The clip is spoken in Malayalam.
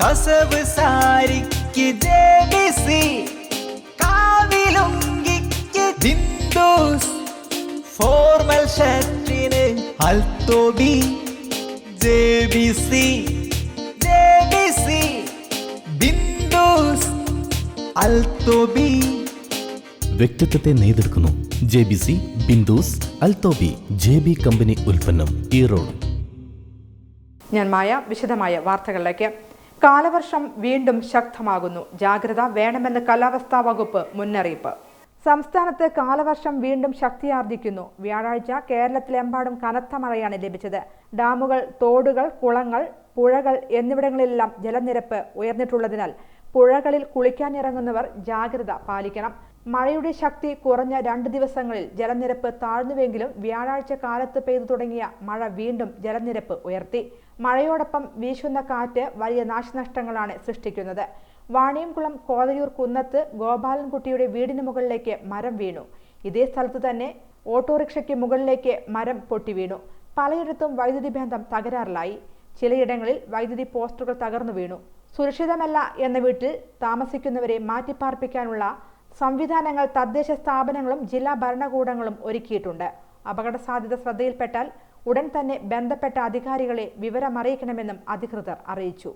കസവ് സാരിക്ക് ജെ ബി സി കാവിലുങ്കിക്ക് ജിന്ദൂസ് ഫോർമൽ ഷർട്ടിന് അൽത്തോബി J B C J B C Bindus അൽത്തോബി. വ്യക്തിത്വത്തെ നെയ്തെടുക്കുന്നു. ജെ ബി സി ബിന്ദുസ് അൽത്തോബി ജെ ബി കമ്പനി ഉൽപ്പന്നം ഈറോഡ് ഞാൻ മായ വിശദമായ വാർത്തകളിലേക്ക്. കാലവർഷം വീണ്ടും ശക്തമാകുന്നു. ജാഗ്രത വേണമെന്ന് കാലാവസ്ഥാ വകുപ്പ് മുന്നറിയിപ്പ്. സംസ്ഥാനത്ത് കാലവർഷം വീണ്ടും ശക്തിയാർജിക്കുന്നു. വ്യാഴാഴ്ച കേരളത്തിലെമ്പാടും കനത്ത മഴയാണ് ലഭിച്ചത്. ഡാമുകൾ തോടുകൾ കുളങ്ങൾ പുഴകൾ എന്നിവിടങ്ങളിലെല്ലാം ജലനിരപ്പ് ഉയർന്നിട്ടുള്ളതിനാൽ പുഴകളിൽ കുളിക്കാനിറങ്ങുന്നവർ ജാഗ്രത പാലിക്കണം. മഴയുടെ ശക്തി കുറഞ്ഞ രണ്ട് ദിവസങ്ങളിൽ ജലനിരപ്പ് താഴ്ന്നുവെങ്കിലും വ്യാഴാഴ്ച കാലത്ത് പെയ്തു തുടങ്ങിയ മഴ വീണ്ടും ജലനിരപ്പ് ഉയർത്തി. മഴയോടൊപ്പം വീശുന്ന കാറ്റ് വലിയ നാശനഷ്ടങ്ങളാണ് സൃഷ്ടിക്കുന്നത്. വാണിയംകുളം കോതയൂർ കുന്നത്ത് ഗോപാലൻകുട്ടിയുടെ വീടിന് മുകളിലേക്ക് മരം വീണു. ഇതേ സ്ഥലത്ത് തന്നെ ഓട്ടോറിക്ഷയ്ക്ക് മുകളിലേക്ക് മരം പൊട്ടി വീണു. പലയിടത്തും വൈദ്യുതി ബന്ധം തകരാറിലായി. ചിലയിടങ്ങളിൽ വൈദ്യുതി പോസ്റ്ററുകൾ തകർന്നു വീണു. സുരക്ഷിതമല്ല എന്ന വീട്ടിൽ താമസിക്കുന്നവരെ മാറ്റിപ്പാർപ്പിക്കാനുള്ള സംവിധാനങ്ങൾ തദ്ദേശ സ്ഥാപനങ്ങളും ജില്ലാ ഭരണകൂടങ്ങളും ഒരുക്കിയിട്ടുണ്ട്. അപകട സാധ്യത ശ്രദ്ധയിൽപ്പെട്ടാൽ ഉടൻ തന്നെ ബന്ധപ്പെട്ട അധികാരികളെ വിവരമറിയിക്കണമെന്നും അധികൃതർ അറിയിച്ചു.